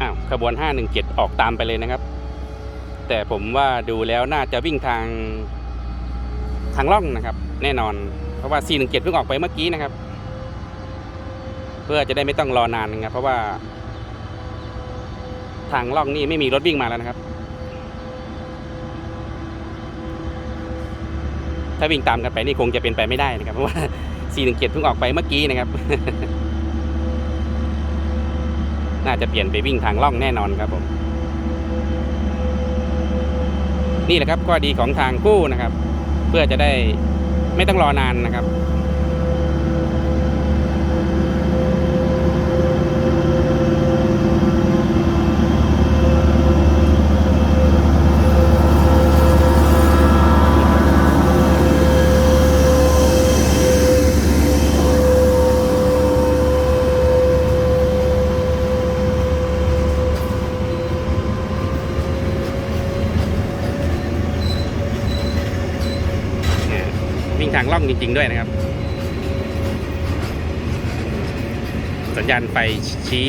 อ้าวขบวน 517 ออกตามไปเลยนะครับ แต่ผมว่าดูแล้วน่าจะวิ่งทางทางล่องนะครับ แน่นอน เพราะว่า 417 เพิ่งออกไปเมื่อกี้นะครับ เพื่อจะได้ไม่ต้องรอนานนะครับ เพราะว่า ทางล่องนี่ไม่มีรถวิ่งมาแล้วนะครับ ถ้าวิ่งตามกันไปนี่คงจะเป็นไปไม่ได้นะครับ เพราะว่า 417 เพิ่งออกไปเมื่อกี้นะครับ น่าจะเปลี่ยนไปวิ่งทางล่องแน่นอนครับผม นี่แหละครับข้อดีของทางคู่นะครับ เพื่อจะได้ไม่ต้องรอนานนะครับ วิ่งทางล่องจริง ๆ ด้วยนะครับ สัญญาณไฟชี้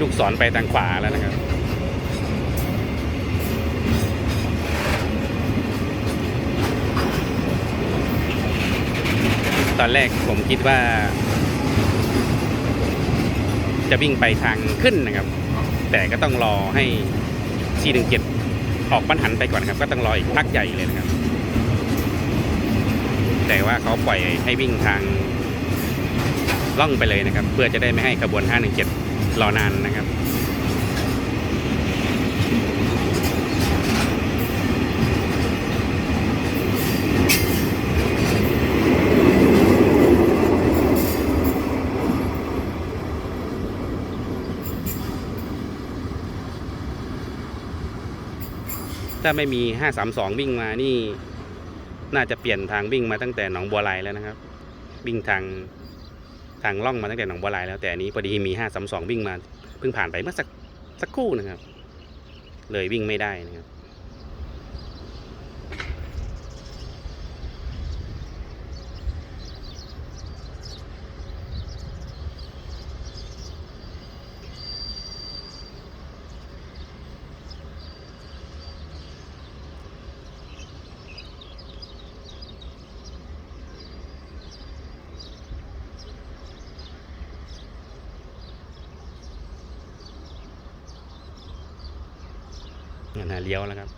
ลูกศรไปทางขวาแล้วนะครับตอนแรกผมคิดว่า จะวิ่งไปทางขึ้นนะครับ แต่ก็ต้องรอให้417 ออกปัญหันไปก่อนครับ ก็ต้องรออีกพักใหญ่เลยนะครับ แต่ว่าเขาปล่อยให้วิ่งทางล่องไปเลยนะครับ เพื่อจะได้ไม่ให้ขบวน 517 รอนานนะครับถ้าไม่มี 532 วิ่งมานี่ น่าจะเปลี่ยนทางวิ่งมาตั้งแต่หนองบัวลายแล้วนะครับ วิ่งทางทางล่องมาตั้งแต่หนองบัวลายแล้วแต่อันนี้พอดีมี532วิ่งมาเพิ่งผ่านไปเมื่อสักสักครู่นะครับ เลยวิ่งไม่ได้นะครับ นั่นนะเลี้ยวแล้วครับ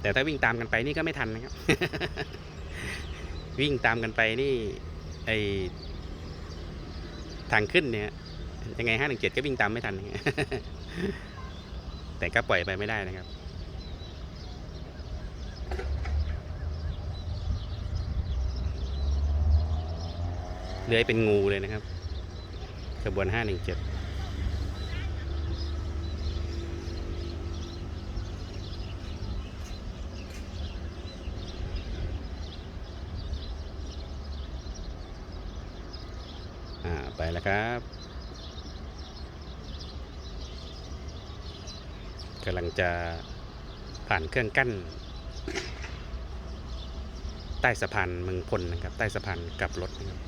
แต่ถ้าวิ่งตามกันไปนี่ก็ไม่ทันนะครับ วิ่งตามกันไปนี่ไอทางขึ้นเนี่ยยังไงห้าหนึ่งเจ็ดก็วิ่งตามไม่ทัน แต่ก็ปล่อยไปไม่ได้นะครับ เลื้อยเป็นงูเลยนะครับขบวนห้าหนึ่งเจ็ดไปแล้วครับกำลังจะผ่านเครื่องกั้น ใต้สะพานเมืองพลนะครับ ใต้สะพานกลับรถนะครับ